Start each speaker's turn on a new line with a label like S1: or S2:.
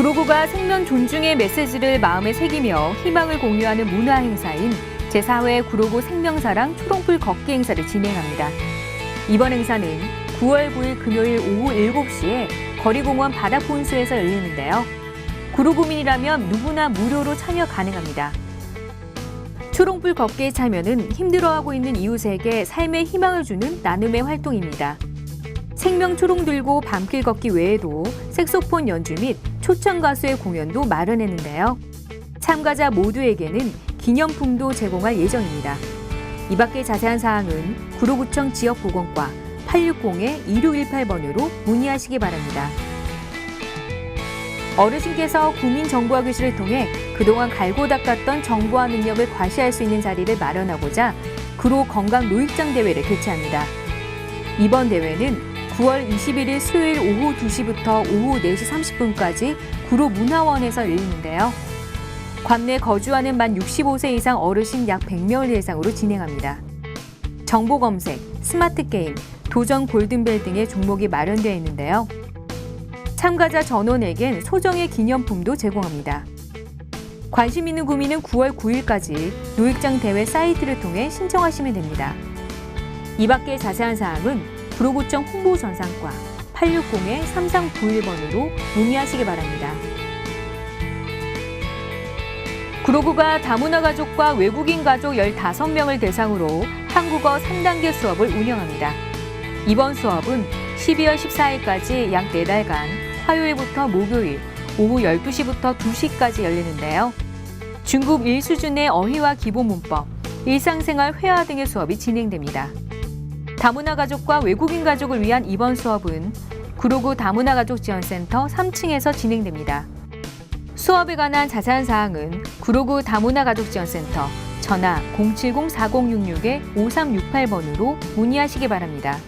S1: 구로구가 생명 존중의 메시지를 마음에 새기며 희망을 공유하는 문화 행사인 제4회 구로구 생명사랑 초롱불 걷기 행사를 진행합니다. 이번 행사는 9월 9일 금요일 오후 7시에 거리공원 바닥본수에서 열리는데요. 구로구민이라면 누구나 무료로 참여 가능합니다. 초롱불 걷기의 참여는 힘들어하고 있는 이웃에게 삶의 희망을 주는 나눔의 활동입니다. 생명 초롱 들고 밤길 걷기 외에도 색소폰 연주 및 초청 가수의 공연도 마련했는데요. 참가자 모두에게는 기념품도 제공할 예정입니다. 이 밖의 자세한 사항은 구로구청 지역보건과 860-2618번으로 문의하시기 바랍니다. 어르신께서 국민정보화교실을 통해 그동안 갈고 닦았던 정보화 능력을 과시할 수 있는 자리를 마련하고자 구로 건강 노익장 대회를 개최합니다. 이번 대회는 9월 21일 수요일 오후 2시부터 오후 4시 30분까지 구로 문화원에서 열리는데요. 관내 거주하는 만 65세 이상 어르신 약 100명을 대상으로 진행합니다. 정보 검색, 스마트 게임, 도전 골든벨 등의 종목이 마련되어 있는데요. 참가자 전원에겐 소정의 기념품도 제공합니다. 관심 있는 구민은 9월 9일까지 노익장 대회 사이트를 통해 신청하시면 됩니다. 이 밖의 자세한 사항은 구로구청 홍보전산과 860-3391번으로 문의하시기 바랍니다. 구로구가 다문화 가족과 외국인 가족 15명을 대상으로 한국어 3단계 수업을 운영합니다. 이번 수업은 12월 14일까지 약 4달간 화요일부터 목요일 오후 12시부터 2시까지 열리는데요. 중급 1수준의 어휘와 기본 문법, 일상생활 회화 등의 수업이 진행됩니다. 다문화 가족과 외국인 가족을 위한 이번 수업은 구로구 다문화 가족 지원센터 3층에서 진행됩니다. 수업에 관한 자세한 사항은 구로구 다문화 가족 지원센터 전화 070-4066-5368번으로 문의하시기 바랍니다.